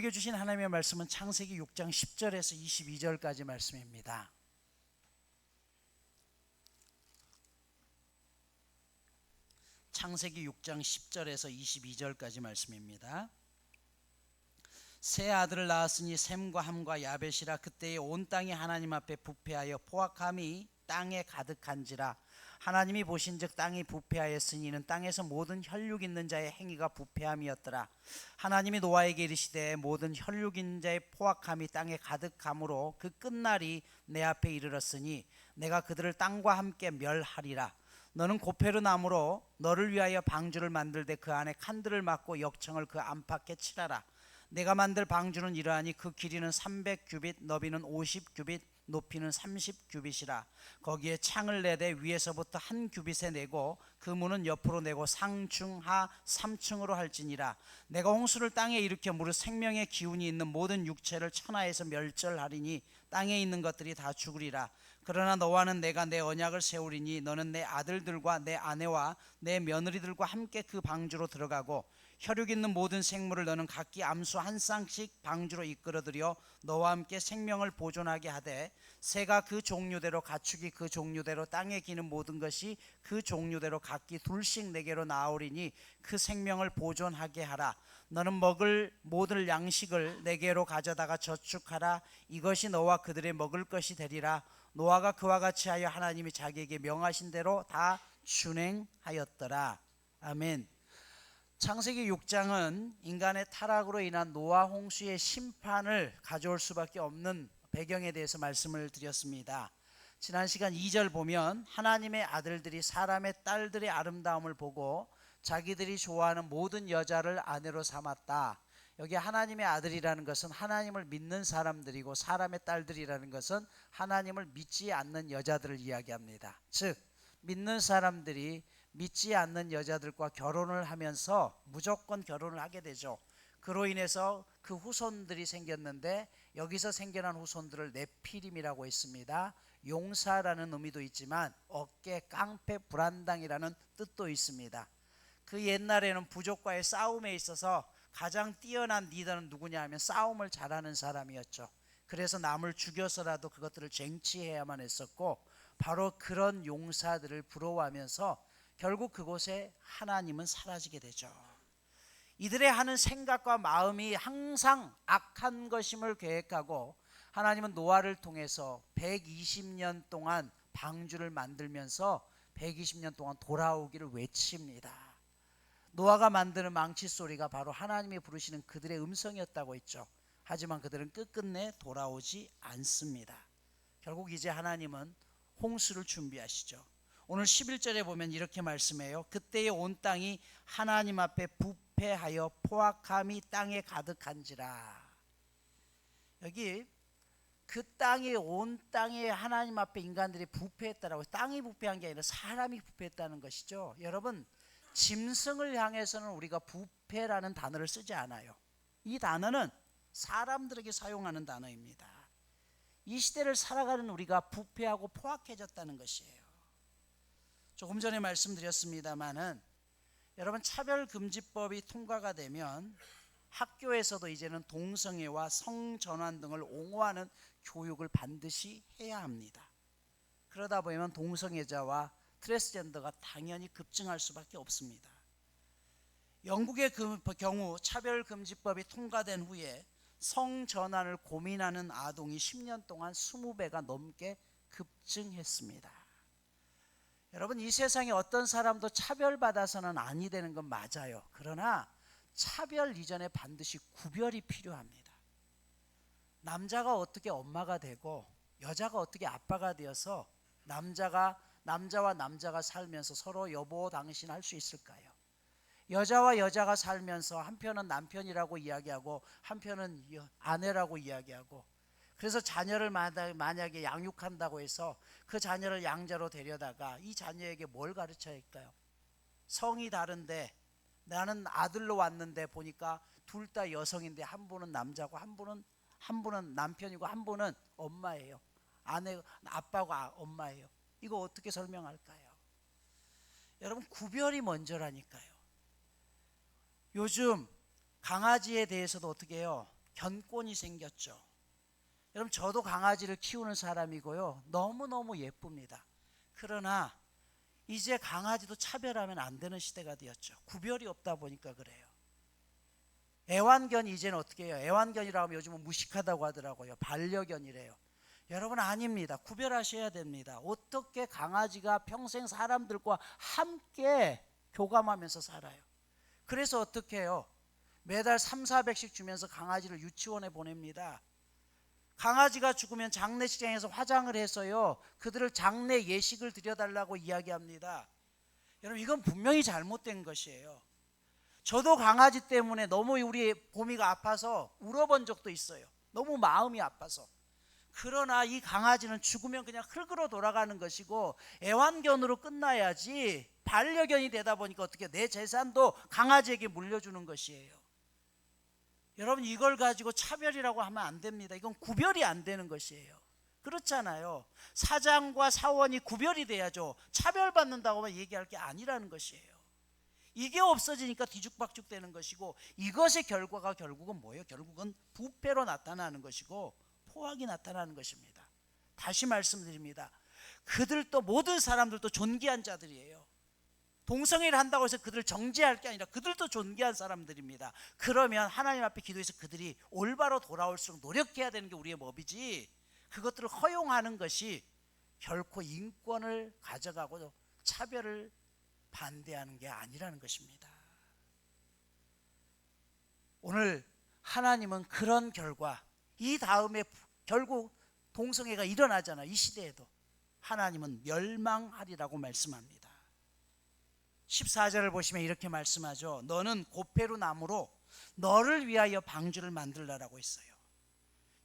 우리에게 주신 하나님의 말씀은 창세기 6장 10절에서 22절까지 말씀입니다. 창세기 6장 10절에서 22절까지 말씀입니다. 세 아들을 낳았으니 셈과 함과 야벳이라 그때에 온 땅이 하나님 앞에 부패하여 포악함이 땅에 가득한지라 하나님이 보신즉 땅이 부패하였으니 이는 땅에서 모든 혈육 있는 자의 행위가 부패함이었더라. 하나님이 노아에게 이르시되 모든 혈육 있는 자의 포악함이 땅에 가득함으로 그 끝날이 내 앞에 이르렀으니 내가 그들을 땅과 함께 멸하리라. 너는 고페르 나무로 너를 위하여 방주를 만들되 그 안에 칸들을 막고 역청을 그 안팎에 칠하라. 내가 만들 방주는 이러하니 그 길이는 300 규빗 너비는 50 규빗 높이는 30규빗이라 거기에 창을 내되 위에서부터 한 규빗에 내고 그 문은 옆으로 내고 상중하 3층으로 할지니라. 내가 홍수를 땅에 일으켜 무릇 생명의 기운이 있는 모든 육체를 천하에서 멸절하리니 땅에 있는 것들이 다 죽으리라. 그러나 너와는 내가 내 언약을 세우리니 너는 내 아들들과 내 아내와 내 며느리들과 함께 그 방주로 들어가고 혈육 있는 모든 생물을 너는 각기 암수 한 쌍씩 방주로 이끌어들여 너와 함께 생명을 보존하게 하되 새가 그 종류대로 가축이 그 종류대로 땅에 기는 모든 것이 그 종류대로 각기 둘씩 내게로 나오리니 그 생명을 보존하게 하라. 너는 먹을 모든 양식을 내게로 가져다가 저축하라. 이것이 너와 그들의 먹을 것이 되리라. 노아가 그와 같이 하여 하나님이 자기에게 명하신 대로 다 준행하였더라. 아멘 창세기 6장은 인간의 타락으로 인한 노아 홍수의 심판을 가져올 수밖에 없는 배경에 대해서 말씀을 드렸습니다. 지난 시간 2절 보면 하나님의 아들들이 사람의 딸들의 아름다움을 보고 자기들이 좋아하는 모든 여자를 아내로 삼았다. 여기 하나님의 아들이라는 것은 하나님을 믿는 사람들이고 사람의 딸들이라는 것은 하나님을 믿지 않는 여자들을 이야기합니다. 즉 믿는 사람들이 믿지 않는 여자들과 결혼을 하면서 무조건 결혼을 하게 되죠. 그로 인해서 그 후손들이 생겼는데 여기서 생겨난 후손들을 네피림이라고 했습니다. 용사라는 의미도 있지만 어깨 깡패 불안당이라는 뜻도 있습니다. 그 옛날에는 부족과의 싸움에 있어서 가장 뛰어난 리더는 누구냐 하면 싸움을 잘하는 사람이었죠. 그래서 남을 죽여서라도 그것들을 쟁취해야만 했었고 바로 그런 용사들을 부러워하면서 결국 그곳에 하나님은 사라지게 되죠. 이들의 하는 생각과 마음이 항상 악한 것임을 계획하고 하나님은 노아를 통해서 120년 동안 방주를 만들면서 120년 동안 돌아오기를 외칩니다. 노아가 만드는 망치 소리가 바로 하나님이 부르시는 그들의 음성이었다고 했죠. 하지만 그들은 끝끝내 돌아오지 않습니다. 결국 이제 하나님은 홍수를 준비하시죠. 오늘 11절에 보면 이렇게 말씀해요. 그때에 온 땅이 하나님 앞에 부패하여 포악함이 땅에 가득한지라. 여기 그 땅에 온 땅에 하나님 앞에 인간들이 부패했다라고 땅이 부패한 게 아니라 사람이 부패했다는 것이죠. 여러분 짐승을 향해서는 우리가 부패라는 단어를 쓰지 않아요. 이 단어는 사람들에게 사용하는 단어입니다. 이 시대를 살아가는 우리가 부패하고 포악해졌다는 것이에요. 조금 전에 말씀드렸습니다마는 여러분 차별금지법이 통과가 되면 학교에서도 이제는 동성애와 성전환 등을 옹호하는 교육을 반드시 해야 합니다. 그러다 보면 동성애자와 트랜스젠더가 당연히 급증할 수밖에 없습니다. 영국의 그 경우 차별금지법이 통과된 후에 성전환을 고민하는 아동이 10년 동안 20배가 넘게 급증했습니다. 여러분 이 세상에 어떤 사람도 차별받아서는 아니 되는 건 맞아요. 그러나 차별 이전에 반드시 구별이 필요합니다. 남자가 어떻게 엄마가 되고 여자가 어떻게 아빠가 되어서 남자가 남자와 남자가 살면서 서로 여보 당신 할 수 있을까요? 여자와 여자가 살면서 한편은 남편이라고 이야기하고 한편은 아내라고 이야기하고 그래서 자녀를 만약에 양육한다고 해서 그 자녀를 양자로 데려다가 이 자녀에게 뭘 가르쳐야 할까요? 성이 다른데 나는 아들로 왔는데 보니까 둘 다 여성인데 한 분은 남자고 한 분은 한 분은 남편이고 한 분은 엄마예요. 아내 아빠고 아, 엄마예요. 이거 어떻게 설명할까요? 여러분 구별이 먼저라니까요. 요즘 강아지에 대해서도 어떻게 해요? 견권이 생겼죠. 여러분 저도 강아지를 키우는 사람이고요. 너무너무 예쁩니다. 그러나 이제 강아지도 차별하면 안 되는 시대가 되었죠. 구별이 없다 보니까 그래요. 애완견이 이제는 어떻게 해요? 애완견이라고 하면 요즘은 무식하다고 하더라고요. 반려견이래요. 여러분 아닙니다. 구별하셔야 됩니다. 어떻게 강아지가 평생 사람들과 함께 교감하면서 살아요. 그래서 어떻게 해요? 매달 3, 400씩 주면서 강아지를 유치원에 보냅니다. 강아지가 죽으면 장례식장에서 화장을 해서요. 그들을 장례 예식을 드려달라고 이야기합니다. 여러분 이건 분명히 잘못된 것이에요. 저도 강아지 때문에 너무 우리 보미가 아파서 울어본 적도 있어요. 너무 마음이 아파서. 그러나 이 강아지는 죽으면 그냥 흙으로 돌아가는 것이고 애완견으로 끝나야지 반려견이 되다 보니까 어떻게 내 재산도 강아지에게 물려주는 것이에요. 여러분 이걸 가지고 차별이라고 하면 안 됩니다. 이건 구별이 안 되는 것이에요. 그렇잖아요. 사장과 사원이 구별이 돼야죠. 차별받는다고만 얘기할 게 아니라는 것이에요. 이게 없어지니까 뒤죽박죽 되는 것이고 이것의 결과가 결국은 뭐예요? 결국은 부패로 나타나는 것이고 포악이 나타나는 것입니다. 다시 말씀드립니다. 그들도 모든 사람들도 존귀한 자들이에요. 동성애를 한다고 해서 그들을 정죄할 게 아니라 그들도 존귀한 사람들입니다. 그러면 하나님 앞에 기도해서 그들이 올바로 돌아올수록 노력해야 되는 게 우리의 법이지 그것들을 허용하는 것이 결코 인권을 가져가고 차별을 반대하는 게 아니라는 것입니다. 오늘 하나님은 그런 결과 이 다음에 결국 동성애가 일어나잖아 이 시대에도 하나님은 멸망하리라고 말씀합니다. 14절을 보시면 이렇게 말씀하죠. 너는 고페루 나무로 너를 위하여 방주를 만들라라고 했어요.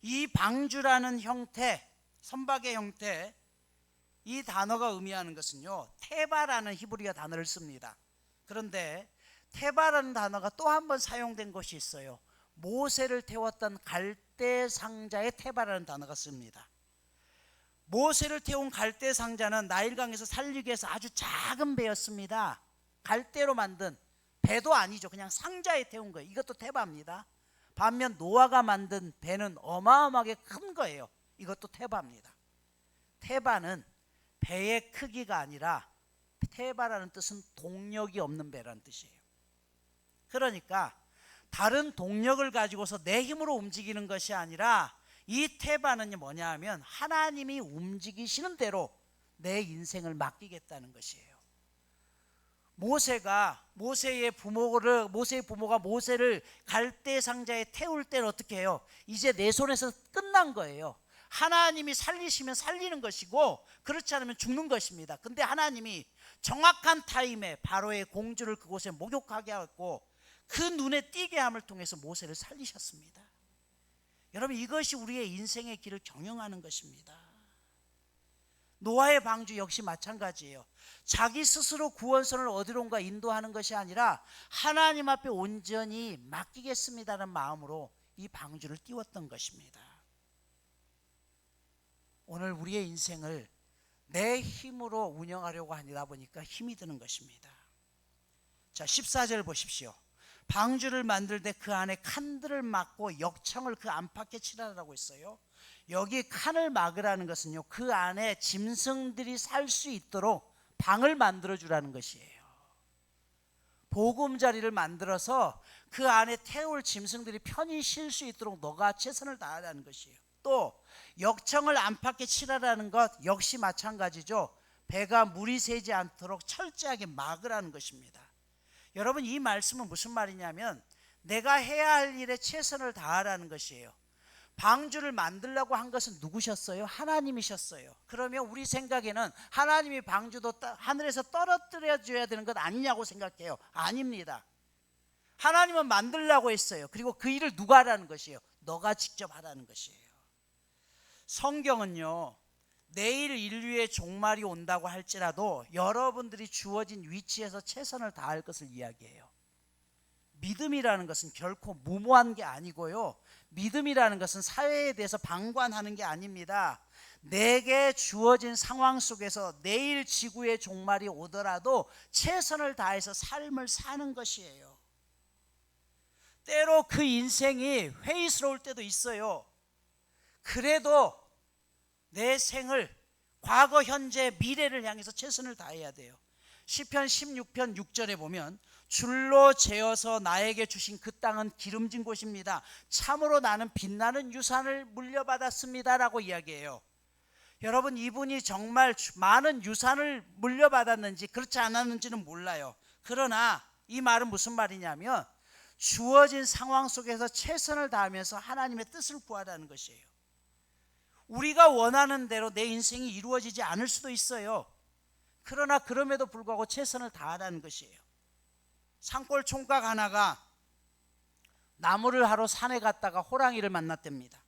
이 방주라는 형태, 선박의 형태, 이 단어가 의미하는 것은요, 테바라는 히브리어 단어를 씁니다. 그런데 테바라는 단어가 또 한 번 사용된 것이 있어요. 모세를 태웠던 갈대 상자에 테바라는 단어가 씁니다. 모세를 태운 갈대 상자는 나일강에서 살리기 위해서 아주 작은 배였습니다. 갈대로 만든 배도 아니죠. 그냥 상자에 태운 거예요. 이것도 테바입니다. 반면 노아가 만든 배는 어마어마하게 큰 거예요. 이것도 테바입니다. 테바는 배의 크기가 아니라 테바라는 뜻은 동력이 없는 배라는 뜻이에요. 그러니까 다른 동력을 가지고서 내 힘으로 움직이는 것이 아니라 이 테바는 뭐냐 하면 하나님이 움직이시는 대로 내 인생을 맡기겠다는 것이에요. 모세가 모세의 부모를 모세의 부모가 모세를 갈대 상자에 태울 때는 어떻게 해요? 이제 내 손에서 끝난 거예요. 하나님이 살리시면 살리는 것이고 그렇지 않으면 죽는 것입니다. 근데 하나님이 정확한 타임에 바로의 공주를 그곳에 목욕하게 하고 그 눈에 띄게 함을 통해서 모세를 살리셨습니다. 여러분 이것이 우리의 인생의 길을 경영하는 것입니다. 노아의 방주 역시 마찬가지예요. 자기 스스로 구원선을 어디론가 인도하는 것이 아니라 하나님 앞에 온전히 맡기겠습니다는 마음으로 이 방주를 띄웠던 것입니다. 오늘 우리의 인생을 내 힘으로 운영하려고 하니다 보니까 힘이 드는 것입니다. 자, 14절 보십시오. 방주를 만들 때 그 안에 칸들을 막고 역청을 그 안팎에 칠하라고 했어요. 여기 칸을 막으라는 것은요. 그 안에 짐승들이 살 수 있도록 방을 만들어 주라는 것이에요. 보금자리를 만들어서 그 안에 태울 짐승들이 편히 쉴 수 있도록 너가 최선을 다하라는 것이에요. 또 역청을 안팎에 칠하라는 것 역시 마찬가지죠. 배가 물이 새지 않도록 철저하게 막으라는 것입니다. 여러분 이 말씀은 무슨 말이냐면 내가 해야 할 일에 최선을 다하라는 것이에요. 방주를 만들라고 한 것은 누구셨어요? 하나님이셨어요. 그러면 우리 생각에는 하나님이 방주도 하늘에서 떨어뜨려 줘야 되는 것 아니냐고 생각해요. 아닙니다. 하나님은 만들라고 했어요. 그리고 그 일을 누가 하라는 것이에요? 너가 직접 하라는 것이에요. 성경은요. 내일 인류의 종말이 온다고 할지라도 여러분들이 주어진 위치에서 최선을 다할 것을 이야기해요. 믿음이라는 것은 결코 무모한 게 아니고요. 믿음이라는 것은 사회에 대해서 방관하는 게 아닙니다. 내게 주어진 상황 속에서 내일 지구의 종말이 오더라도 최선을 다해서 삶을 사는 것이에요. 때로 그 인생이 회의스러울 때도 있어요. 그래도 내 생을 과거, 현재, 미래를 향해서 최선을 다해야 돼요. 시편 16편 6절에 보면 줄로 재어서 나에게 주신 그 땅은 기름진 곳입니다. 참으로 나는 빛나는 유산을 물려받았습니다라고 이야기해요. 여러분 이분이 정말 주- 많은 유산을 물려받았는지 그렇지 않았는지는 몰라요. 그러나 이 말은 무슨 말이냐면 주어진 상황 속에서 최선을 다하면서 하나님의 뜻을 구하라는 것이에요. 우리가 원하는 대로 내 인생이 이루어지지 않을 수도 있어요. 그러나 그럼에도 불구하고 최선을 다하라는 것이에요. 산골 총각 하나가 나무를 하러 산에 갔다가 호랑이를 만났답니다.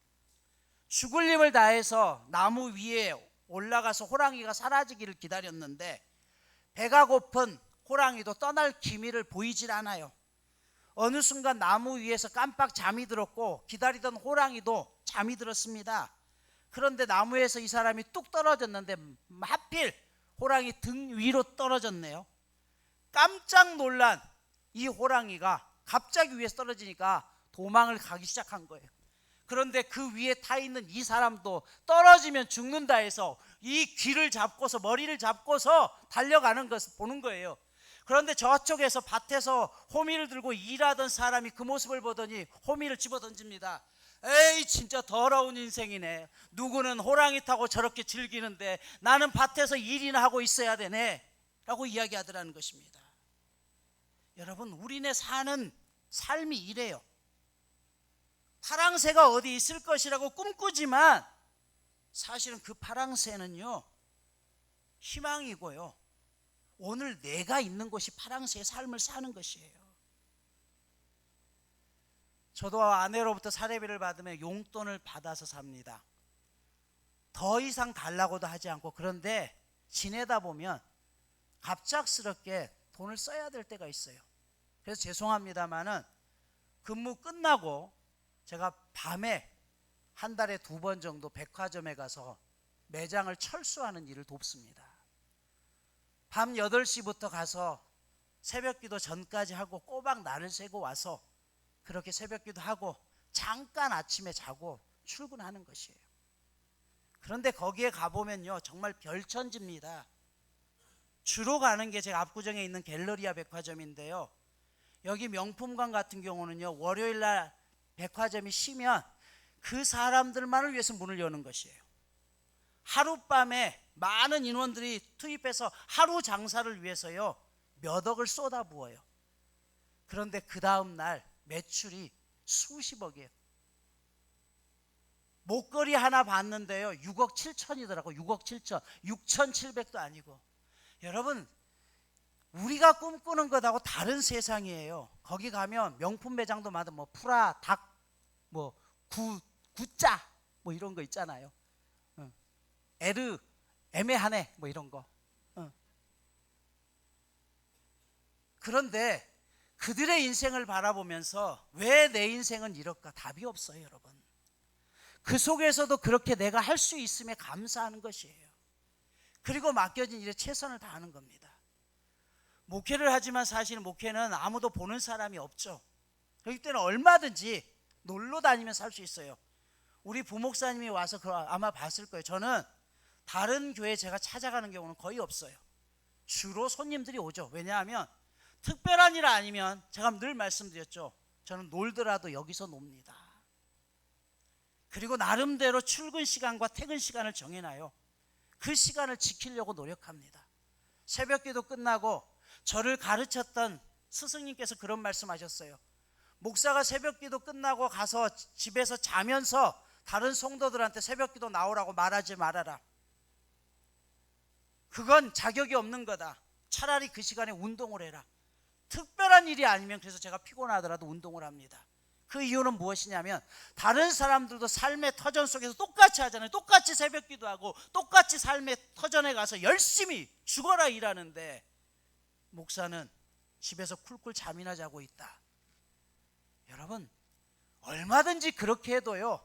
죽을 힘을 다해서 나무 위에 올라가서 호랑이가 사라지기를 기다렸는데 배가 고픈 호랑이도 떠날 기미를 보이질 않아요. 어느 순간 나무 위에서 깜빡 잠이 들었고 기다리던 호랑이도 잠이 들었습니다. 그런데 나무에서 이 사람이 뚝 떨어졌는데 하필 호랑이 등 위로 떨어졌네요. 깜짝 놀란 이 호랑이가 갑자기 위에서 떨어지니까 도망을 가기 시작한 거예요. 그런데 그 위에 타 있는 이 사람도 떨어지면 죽는다 해서 이 귀를 잡고서 머리를 잡고서 달려가는 것을 보는 거예요. 그런데 저쪽에서 밭에서 호미를 들고 일하던 사람이 그 모습을 보더니 호미를 집어 던집니다. 에이 진짜 더러운 인생이네. 누구는 호랑이 타고 저렇게 즐기는데 나는 밭에서 일이나 하고 있어야 되네. 라고 이야기하더라는 것입니다. 여러분 우리네 사는 삶이 이래요. 파랑새가 어디 있을 것이라고 꿈꾸지만 사실은 그 파랑새는요 희망이고요. 오늘 내가 있는 곳이 파랑새의 삶을 사는 것이에요. 저도 아내로부터 사례비를 받으면 용돈을 받아서 삽니다. 더 이상 달라고도 하지 않고 그런데 지내다 보면 갑작스럽게 돈을 써야 될 때가 있어요. 그래서 죄송합니다만은 근무 끝나고 제가 밤에 한 달에 두 번 정도 백화점에 가서 매장을 철수하는 일을 돕습니다. 밤 8시부터 가서 새벽 기도 전까지 하고 꼬박 날을 새고 와서 그렇게 새벽 기도 하고 잠깐 아침에 자고 출근하는 것이에요. 그런데 거기에 가보면요, 정말 별천지입니다. 주로 가는 게 제가 압구정에 있는 갤러리아 백화점인데요. 여기 명품관 같은 경우는요, 월요일 날 백화점이 쉬면 그 사람들만을 위해서 문을 여는 것이에요. 하룻밤에 많은 인원들이 투입해서 하루 장사를 위해서요, 몇 억을 쏟아부어요. 그런데 그 다음 날 매출이 수십억이에요. 목걸이 하나 봤는데요. 6억 7천이더라고. 6억 7천. 6천7백도 아니고. 여러분, 우리가 꿈꾸는 것하고 다른 세상이에요. 거기 가면 명품 매장도 많아. 뭐 프라, 닭, 뭐 구, 구짜 뭐 이런 거 있잖아요. 응. 에르, 애매하네 뭐 이런 거. 응. 그런데 그들의 인생을 바라보면서 왜 내 인생은 이럴까 답이 없어요, 여러분. 그 속에서도 그렇게 내가 할 수 있음에 감사하는 것이에요. 그리고 맡겨진 일에 최선을 다하는 겁니다. 목회를 하지만 사실 목회는 아무도 보는 사람이 없죠. 그렇기 때문에 얼마든지 놀러 다니면 살수 있어요. 우리 부목사님이 와서 그 아마 봤을 거예요. 저는 다른 교회 제가 찾아가는 경우는 거의 없어요. 주로 손님들이 오죠. 왜냐하면 특별한 일 아니면 제가 늘 말씀드렸죠. 저는 놀더라도 여기서 놉니다. 그리고 나름대로 출근 시간과 퇴근 시간을 정해놔요. 그 시간을 지키려고 노력합니다. 새벽 기도 끝나고 저를 가르쳤던 스승님께서 그런 말씀하셨어요. 목사가 새벽 기도 끝나고 가서 집에서 자면서 다른 성도들한테 새벽 기도 나오라고 말하지 말아라. 그건 자격이 없는 거다. 차라리 그 시간에 운동을 해라. 특별한 일이 아니면 그래서 제가 피곤하더라도 운동을 합니다. 그 이유는 무엇이냐면 다른 사람들도 삶의 터전 속에서 똑같이 하잖아요. 똑같이 새벽 기도하고 똑같이 삶의 터전에 가서 열심히 죽어라 일하는데 목사는 집에서 쿨쿨 잠이나 자고 있다. 여러분 얼마든지 그렇게 해도요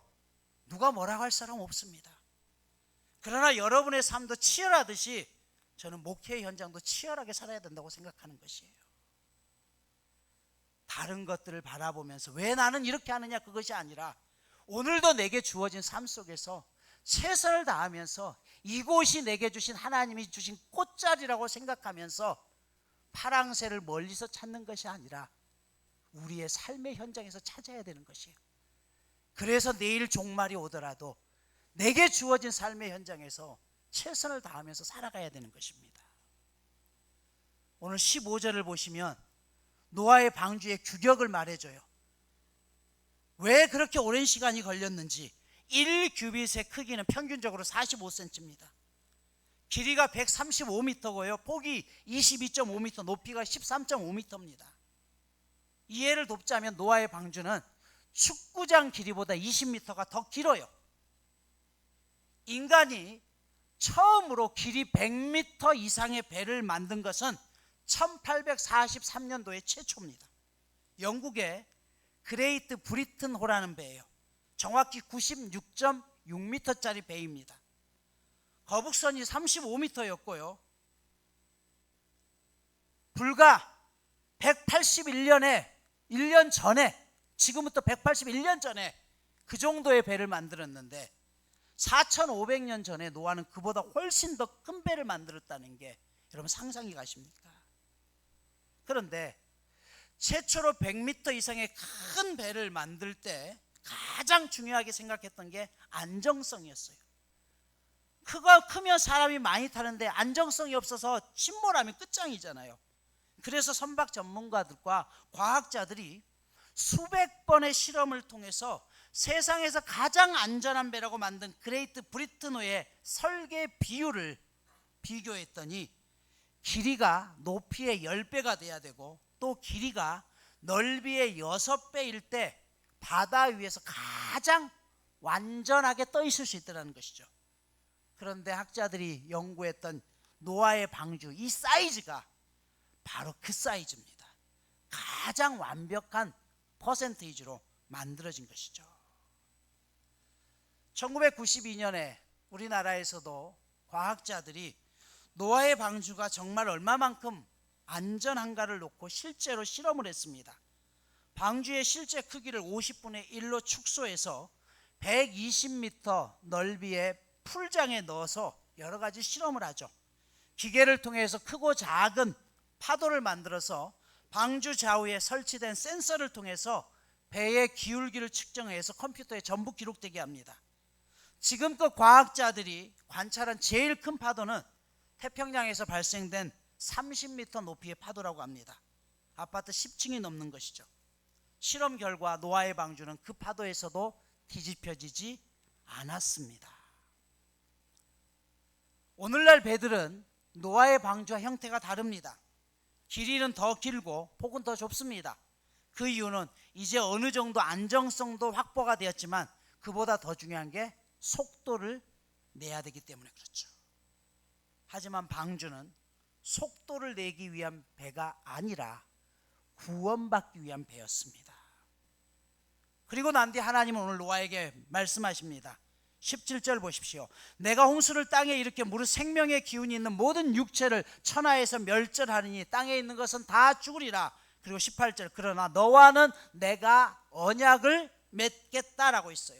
누가 뭐라고 할 사람 없습니다. 그러나 여러분의 삶도 치열하듯이 저는 목회 현장도 치열하게 살아야 된다고 생각하는 것이에요. 다른 것들을 바라보면서 왜 나는 이렇게 하느냐 그것이 아니라 오늘도 내게 주어진 삶 속에서 최선을 다하면서 이곳이 내게 주신 하나님이 주신 꽃자리라고 생각하면서 파랑새를 멀리서 찾는 것이 아니라 우리의 삶의 현장에서 찾아야 되는 것이에요. 그래서 내일 종말이 오더라도 내게 주어진 삶의 현장에서 최선을 다하면서 살아가야 되는 것입니다. 오늘 15절을 보시면 노아의 방주의 규격을 말해줘요. 왜 그렇게 오랜 시간이 걸렸는지 1규빗의 크기는 평균적으로 45cm입니다. 길이가 135m고요. 폭이 22.5m, 높이가 13.5m입니다. 이해를 돕자면 노아의 방주는 축구장 길이보다 20m가 더 길어요. 인간이 처음으로 길이 100m 이상의 배를 만든 것은 1843년도에 최초입니다. 영국의 그레이트 브리튼 호라는 배예요. 정확히 96.6m짜리 배입니다. 거북선이 35m였고요. 불과 181년에 1년 전에 지금부터 181년 전에 그 정도의 배를 만들었는데 4,500년 전에 노아는 그보다 훨씬 더 큰 배를 만들었다는 게 여러분 상상이 가십니까? 그런데 최초로 100m 이상의 큰 배를 만들 때 가장 중요하게 생각했던 게 안정성이었어요. 크가 크면 사람이 많이 타는데 안정성이 없어서 침몰하면 끝장이잖아요. 그래서 선박 전문가들과 과학자들이 수백 번의 실험을 통해서 세상에서 가장 안전한 배라고 만든 그레이트 브리트노의 설계 비율을 비교했더니 길이가 높이의 10배가 돼야 되고 또 길이가 넓이의 6배일 때 바다 위에서 가장 완전하게 떠 있을 수 있다는 것이죠. 그런데 학자들이 연구했던 노아의 방주 이 사이즈가 바로 그 사이즈입니다. 가장 완벽한 퍼센테이지로 만들어진 것이죠. 1992년에 우리나라에서도 과학자들이 노아의 방주가 정말 얼마만큼 안전한가를 놓고 실제로 실험을 했습니다. 방주의 실제 크기를 50분의 1로 축소해서 120m 넓이의 풀장에 넣어서 여러 가지 실험을 하죠. 기계를 통해서 크고 작은 파도를 만들어서 방주 좌우에 설치된 센서를 통해서 배의 기울기를 측정해서 컴퓨터에 전부 기록되게 합니다. 지금껏 과학자들이 관찰한 제일 큰 파도는 태평양에서 발생된 30m 높이의 파도라고 합니다. 아파트 10층이 넘는 것이죠. 실험 결과 노아의 방주는 그 파도에서도 뒤집혀지지 않았습니다. 오늘날 배들은 노아의 방주와 형태가 다릅니다. 길이는 더 길고 폭은 더 좁습니다. 그 이유는 이제 어느 정도 안정성도 확보가 되었지만 그보다 더 중요한 게 속도를 내야 되기 때문에 그렇죠. 하지만 방주는 속도를 내기 위한 배가 아니라 구원받기 위한 배였습니다. 그리고 난 뒤 하나님은 오늘 노아에게 말씀하십니다. 17절 보십시오. 내가 홍수를 땅에 일으켜 무릇 생명의 기운이 있는 모든 육체를 천하에서 멸절하느니 땅에 있는 것은 다 죽으리라. 그리고 18절 그러나 너와는 내가 언약을 맺겠다라고 있어요.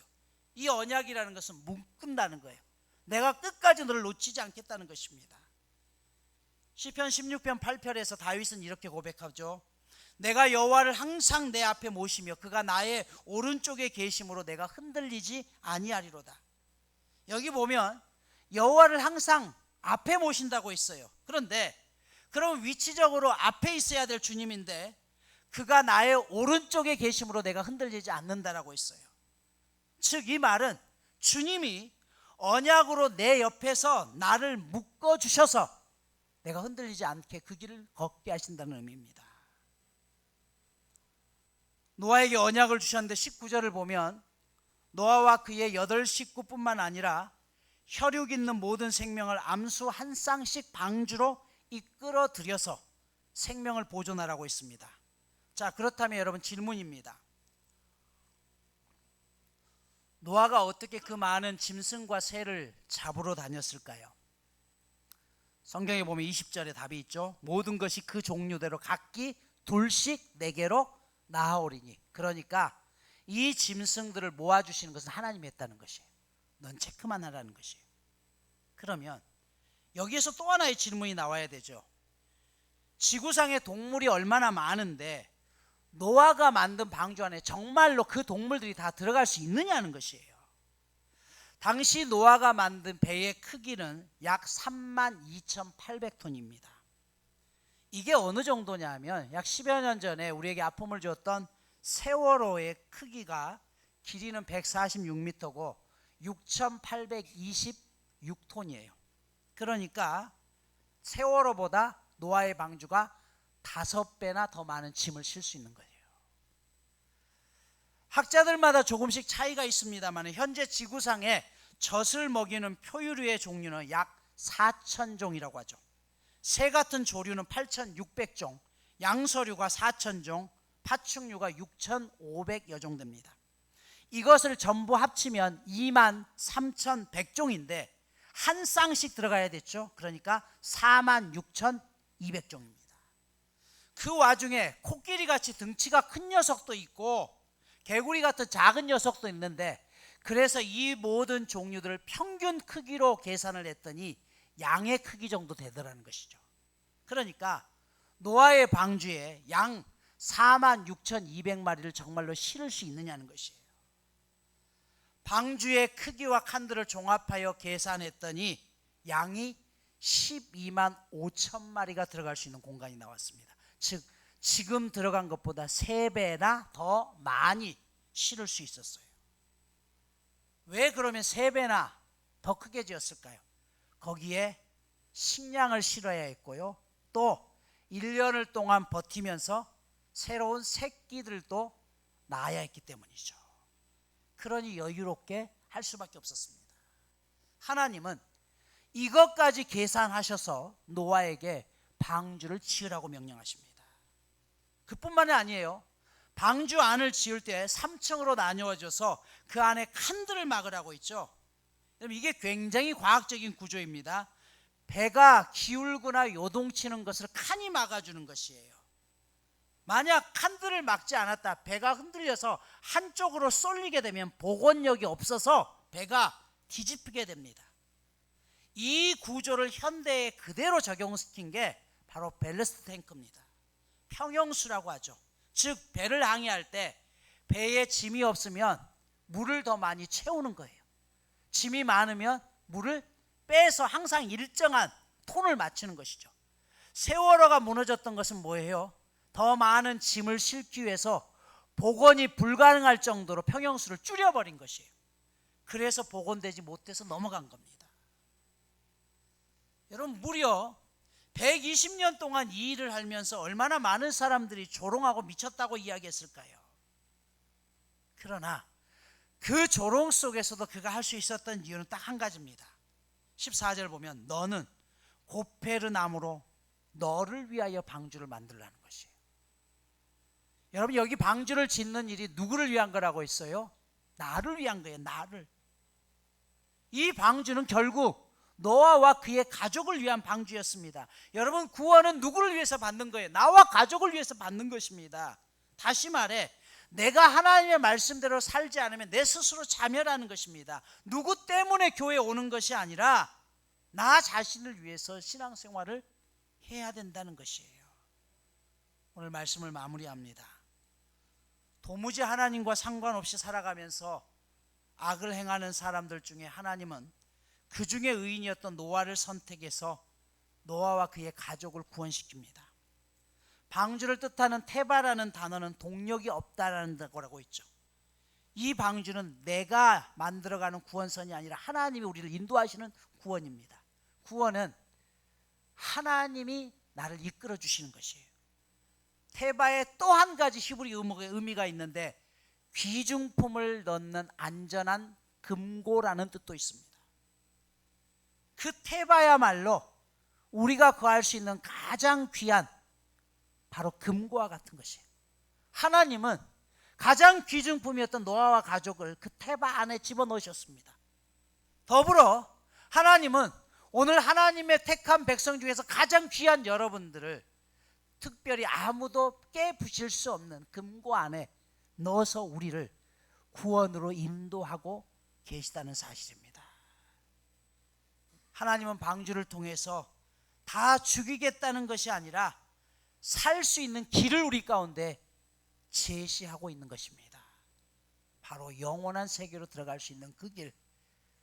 이 언약이라는 것은 묶는다는 거예요. 내가 끝까지 너를 놓치지 않겠다는 것입니다. 시편 16편 8편에서 다윗은 이렇게 고백하죠. 내가 여호와를 항상 내 앞에 모시며 그가 나의 오른쪽에 계심으로 내가 흔들리지 아니하리로다. 여기 보면 여호와를 항상 앞에 모신다고 했어요. 그런데 그럼 위치적으로 앞에 있어야 될 주님인데 그가 나의 오른쪽에 계심으로 내가 흔들리지 않는다라고 했어요. 즉 이 말은 주님이 언약으로 내 옆에서 나를 묶어 주셔서 내가 흔들리지 않게 그 길을 걷게 하신다는 의미입니다. 노아에게 언약을 주셨는데 19절을 보면 노아와 그의 여덟 식구뿐만 아니라 혈육 있는 모든 생명을 암수 한 쌍씩 방주로 이끌어 들여서 생명을 보존하라고 했습니다. 자, 그렇다면 여러분 질문입니다. 노아가 어떻게 그 많은 짐승과 새를 잡으러 다녔을까요? 성경에 보면 20절에 답이 있죠. 모든 것이 그 종류대로 각기 둘씩 네 개로 나아오리니 그러니까 이 짐승들을 모아 주시는 것은 하나님이 했다는 것이에요. 넌 체크만 하라는 것이에요. 그러면 여기에서 또 하나의 질문이 나와야 되죠. 지구상에 동물이 얼마나 많은데 노아가 만든 방주 안에 정말로 그 동물들이 다 들어갈 수 있느냐는 것이에요. 당시 노아가 만든 배의 크기는 약 3만 2,800톤입니다. 이게 어느 정도냐면 약 10여 년 전에 우리에게 아픔을 줬던 세월호의 크기가 길이는 146m고 6,826톤이에요. 그러니까 세월호보다 노아의 방주가 다섯 배나 더 많은 짐을 실 수 있는 거예요. 학자들마다 조금씩 차이가 있습니다만 현재 지구상에 젖을 먹이는 표유류의 종류는 약 4천 종이라고 하죠. 새 같은 조류는 8,600종, 양서류가 4,000종, 파충류가 6,500여 종 됩니다. 이것을 전부 합치면 2만 3,100종인데 한 쌍씩 들어가야 됐죠. 그러니까 4만 6,200종입니다. 그 와중에 코끼리 같이 등치가 큰 녀석도 있고 개구리 같은 작은 녀석도 있는데 그래서 이 모든 종류들을 평균 크기로 계산을 했더니 양의 크기 정도 되더라는 것이죠. 그러니까 노아의 방주에 양 4만 6,200마리를 정말로 실을 수 있느냐는 것이에요. 방주의 크기와 칸들을 종합하여 계산했더니 양이 12만 5천 마리가 들어갈 수 있는 공간이 나왔습니다. 즉 지금 들어간 것보다 3배나 더 많이 실을 수 있었어요. 왜 그러면 3배나 더 크게 지었을까요? 거기에 식량을 실어야 했고요. 또 1년을 동안 버티면서 새로운 새끼들도 낳아야 했기 때문이죠. 그러니 여유롭게 할 수밖에 없었습니다. 하나님은 이것까지 계산하셔서 노아에게 방주를 지으라고 명령하십니다. 그뿐만이 아니에요. 방주 안을 지을 때 3층으로 나뉘어져서 그 안에 칸들을 막으라고 있죠. 여러분 이게 굉장히 과학적인 구조입니다. 배가 기울거나 요동치는 것을 칸이 막아주는 것이에요. 만약 칸들을 막지 않았다 배가 흔들려서 한쪽으로 쏠리게 되면 복원력이 없어서 배가 뒤집히게 됩니다. 이 구조를 현대에 그대로 적용시킨 게 바로 벨레스트 탱크입니다. 평형수라고 하죠. 즉 배를 항해할 때 배에 짐이 없으면 물을 더 많이 채우는 거예요. 짐이 많으면 물을 빼서 항상 일정한 톤을 맞추는 것이죠. 세월호가 무너졌던 것은 뭐예요? 더 많은 짐을 싣기 위해서 복원이 불가능할 정도로 평형수를 줄여버린 것이에요. 그래서 복원되지 못해서 넘어간 겁니다. 여러분 무려 120년 동안 이 일을 하면서 얼마나 많은 사람들이 조롱하고 미쳤다고 이야기했을까요? 그러나 그 조롱 속에서도 그가 할 수 있었던 이유는 딱 한 가지입니다. 14절 보면 너는 고페르 나무로 너를 위하여 방주를 만들라는 것이에요. 여러분 여기 방주를 짓는 일이 누구를 위한 거라고 했어요? 나를 위한 거예요. 나를. 이 방주는 결국 노아와 그의 가족을 위한 방주였습니다. 여러분 구원은 누구를 위해서 받는 거예요? 나와 가족을 위해서 받는 것입니다. 다시 말해 내가 하나님의 말씀대로 살지 않으면 내 스스로 자멸하는 것입니다. 누구 때문에 교회에 오는 것이 아니라 나 자신을 위해서 신앙생활을 해야 된다는 것이에요. 오늘 말씀을 마무리합니다. 도무지 하나님과 상관없이 살아가면서 악을 행하는 사람들 중에 하나님은 그 중에 의인이었던 노아를 선택해서 노아와 그의 가족을 구원시킵니다. 방주를 뜻하는 테바라는 단어는 동력이 없다라는 거라고 있죠. 이 방주는 내가 만들어가는 구원선이 아니라 하나님이 우리를 인도하시는 구원입니다. 구원은 하나님이 나를 이끌어 주시는 것이에요. 테바에 또 한 가지 히브리 의미가 있는데 귀중품을 넣는 안전한 금고라는 뜻도 있습니다. 그 테바야말로 우리가 구할 수 있는 가장 귀한 바로 금고와 같은 것이에요. 하나님은 가장 귀중품이었던 노아와 가족을 그 테바 안에 집어넣으셨습니다. 더불어 하나님은 오늘 하나님의 택한 백성 중에서 가장 귀한 여러분들을 특별히 아무도 깨부실 수 없는 금고 안에 넣어서 우리를 구원으로 인도하고 계시다는 사실입니다. 하나님은 방주를 통해서 다 죽이겠다는 것이 아니라 살 수 있는 길을 우리 가운데 제시하고 있는 것입니다. 바로 영원한 세계로 들어갈 수 있는 그 길.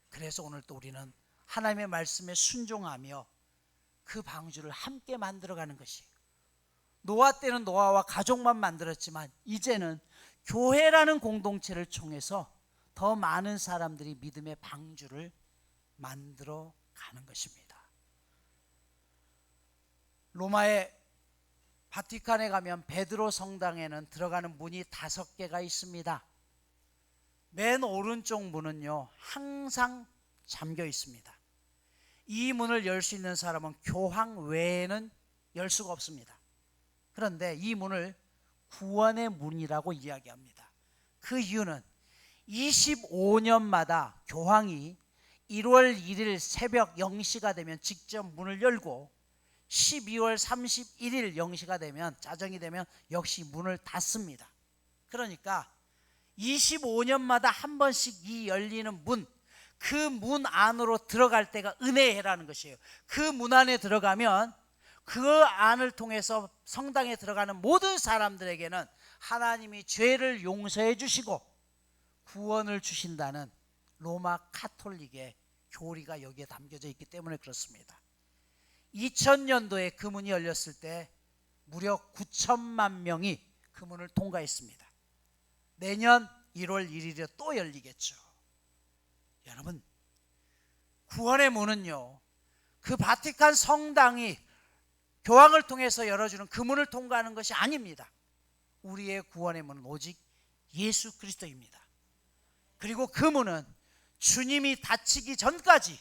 그래서 오늘 또 우리는 하나님의 말씀에 순종하며 그 방주를 함께 만들어가는 것이에요. 노아 때는 노아와 가족만 만들었지만 이제는 교회라는 공동체를 통해서 더 많은 사람들이 믿음의 방주를 만들어 가는 것입니다. 로마의 바티칸에 가면 베드로 성당에는 들어가는 문이 다섯 개가 있습니다. 맨 오른쪽 문은요, 항상 잠겨 있습니다. 이 문을 열 수 있는 사람은 교황 외에는 열 수가 없습니다. 그런데 이 문을 구원의 문이라고 이야기합니다. 그 이유는 25년마다 교황이 1월 1일 새벽 0시가 되면 직접 문을 열고 12월 31일 0시가 되면 자정이 되면 역시 문을 닫습니다. 그러니까 25년마다 한 번씩 이 열리는 문, 그 문 안으로 들어갈 때가 은혜회라는 것이에요. 그 문 안에 들어가면 그 안을 통해서 성당에 들어가는 모든 사람들에게는 하나님이 죄를 용서해 주시고 구원을 주신다는 로마 카톨릭의 교리가 여기에 담겨져 있기 때문에 그렇습니다. 2000년도에 그 문이 열렸을 때 무려 9천만 명이 그 문을 통과했습니다. 내년 1월 1일에 또 열리겠죠. 여러분, 구원의 문은요, 그 바티칸 성당이 교황을 통해서 열어주는 그 문을 통과하는 것이 아닙니다. 우리의 구원의 문은 오직 예수 그리스도입니다. 그리고 그 문은 주님이 닫히기 전까지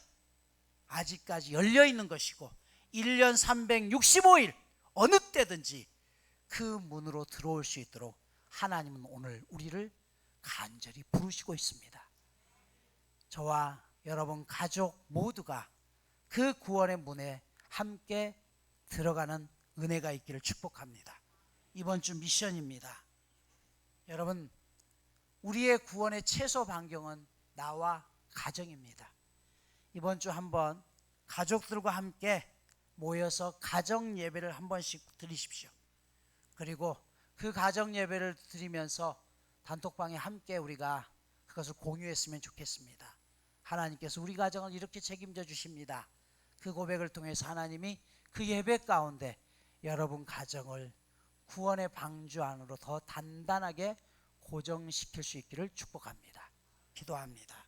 아직까지 열려 있는 것이고 1년 365일 어느 때든지 그 문으로 들어올 수 있도록 하나님은 오늘 우리를 간절히 부르시고 있습니다. 저와 여러분 가족 모두가 그 구원의 문에 함께 들어가는 은혜가 있기를 축복합니다. 이번 주 미션입니다. 여러분, 우리의 구원의 최소 반경은 나와 가정입니다. 이번 주 한번 가족들과 함께 모여서 가정 예배를 한 번씩 드리십시오. 그리고 그 가정 예배를 드리면서 단톡방에 함께 우리가 그것을 공유했으면 좋겠습니다. 하나님께서 우리 가정을 이렇게 책임져 주십니다. 그 고백을 통해서 하나님이 그 예배 가운데 여러분 가정을 구원의 방주 안으로 더 단단하게 고정시킬 수 있기를 축복합니다. 기도합니다.